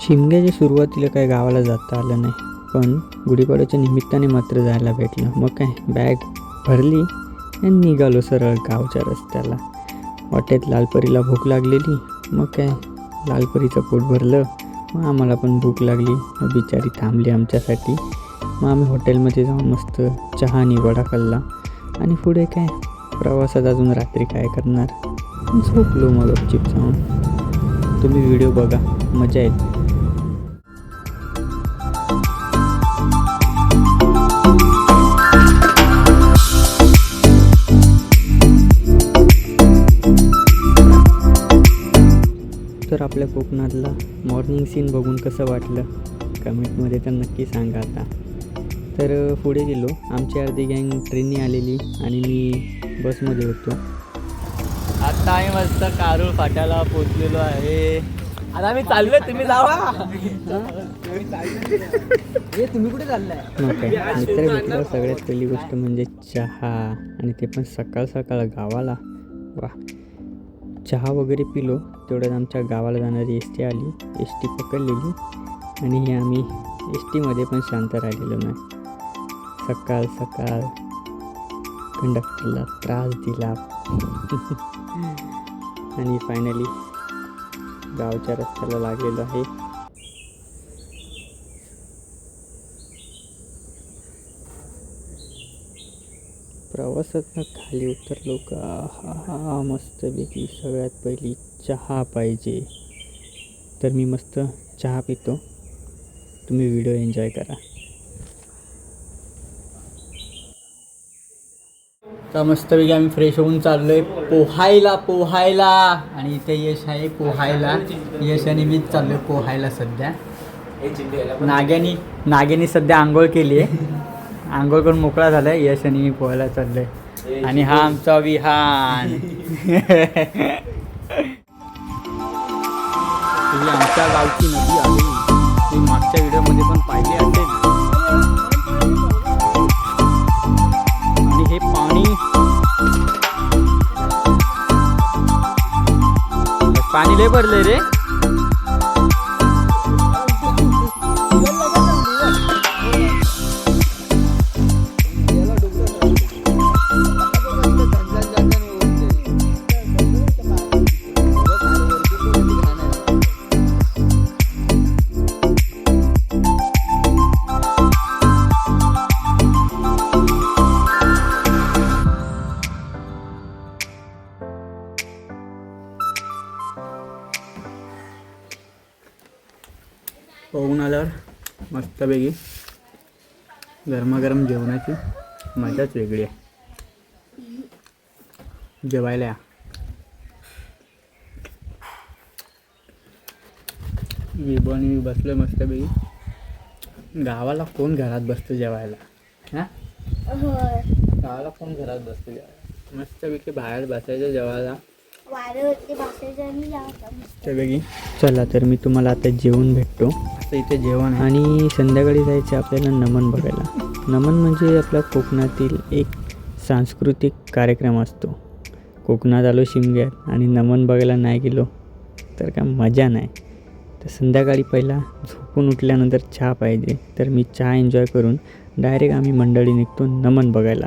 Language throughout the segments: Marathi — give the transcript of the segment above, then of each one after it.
शिमग्याच्या सुरुवातीला काय गावाला जाता आलं नाही. पण गुढीपाडव्याच्या निमित्ताने मात्र जायला भेटलं. मग काय? बॅग भरली आणि निघालो सरळ गावच्या रस्त्याला. वाटेत लालपरीला भूक लागलेली. मग काय? लालपरीचं पोट भरलं. मग आम्हाला पण भूक लागली. मग बिचारी थांबली आमच्यासाठी. मग आम्ही हॉटेलमध्ये जाऊन मस्त चहा आणि वडा खाल्ला. आणि पुढे काय? प्रवासात अजून रात्री काय करणार? झोपलो मग गपचिप जाऊन. तुम्ही व्हिडिओ बघा. मजा येते. तर आपल्या कोकणातला मॉर्निंग सीन बघून कसं वाटलं? कमेंटमध्ये तर नक्की सांगा आता. तर पुढे गेलो. आमची अर्धी गँग ट्रेनने आलेली आणि मी बसमध्ये होतो. आता आम्ही मस्त कारूळ फाट्याला पोचलेलो आहे. आता आम्ही चाललोय तुम्ही जावा. तुम्ही कुठे चाललाय? मग काय मित्र भेटल्यावर सगळ्यात पहिली गोष्ट म्हणजे चहा. आणि ते पण सकाळ सकाळ गावाला. वा चहा वगैरे पिलो तेवढ्यात आमच्या गावाला जाणारी एस टी आली. एस टी पकडलेली. आणि हे आम्ही एस टीमध्ये पण शांत राहिलेलो नाही. सकाळ सकाळ. कंडक्टरला त्रास दिला. आणि फायनली गावच्या रस्त्याला लागलेलो आहे. प्रवासात खाली उतरलो का? हा हा मस्तपैकी सगळ्यात पहिली चहा पाहिजे. तर मी मस्त चहा पितो. तुम्ही व्हिडिओ एन्जॉय करा. तर मस्तपैकी आम्ही फ्रेश होऊन चाललोय पोहायला पोहायला. आणि इथे यश आहे पोहायला. यश आणि मीच चाललोय पोहायला सध्या. नाग्यानी नाग्यानी सध्या आंघोळ केली आहे आंघोळ करून मोकळा झालाय. यश आणि मी पोहायला चाललोय. आणि हा आमचा विहान. आमच्या गावची नदी आहे. ती मागच्या व्हिडिओमध्ये पण पाहिली असेल. आणि हे पाणी पाणी लय भरलंय रे. पोहून आल्यावर मस्तपैकी गरमागरम जेवणाची मजाच वेगळी आहे. जेवायला या. मी बसलोय मस्तपैकी. गावाला कोण घरात बसतं जेवायला? हां? गावाला कोण घरात बसतं जेवायला? मस्तपैकी बाहेर बसायचं जेवायला. चला तर मी तुम्हाला आता जेवण भेटतो. मस्त इथे जेवण आहे. आणि संध्याकाळी जायचं आपल्याला नमन बघायला. नमन म्हणजे आपला कोकणातील एक सांस्कृतिक कार्यक्रम असतो. कोकणात आलो शिमग्यात आणि नमन बघायला नाही गेलो तर काय मजा नाही. तर संध्याकाळी पहिला झोपून उठल्यानंतर चहा पाहिजे तर मी चहा एन्जॉय करून डायरेक्ट आम्ही मंडळी निघतो नमन बघायला.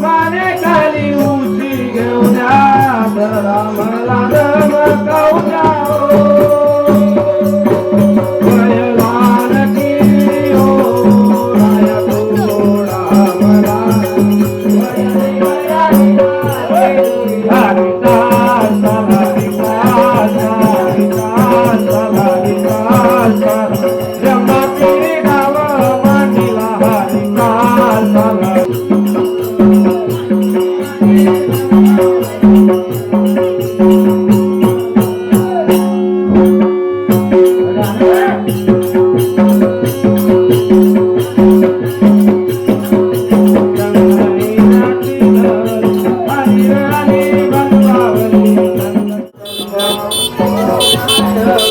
पाण्याखाली उशी घेऊन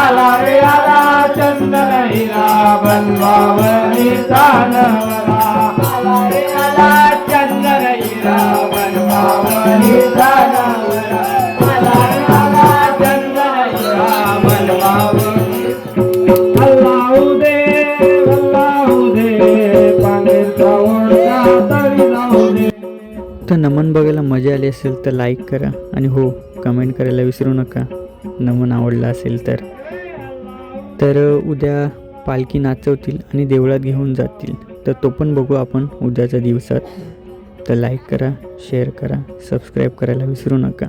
आला रे आला चंदन हिरा बनवावलीचा नवरा आला रे आला चंदन हिरा बनवावलीचा नमन बघायला मजा आली असेल तर लाईक करा. आणि हो कमेंट करायला विसरू नका. नमन आवडला असेल तर. तर उद्या पालखी नाचवतील आणि देवळात घेऊन जातील. तर तो पण बघू आपण उद्याच्या दिवसात. तर लाईक करा शेअर करा सबस्क्राईब करायला विसरू नका.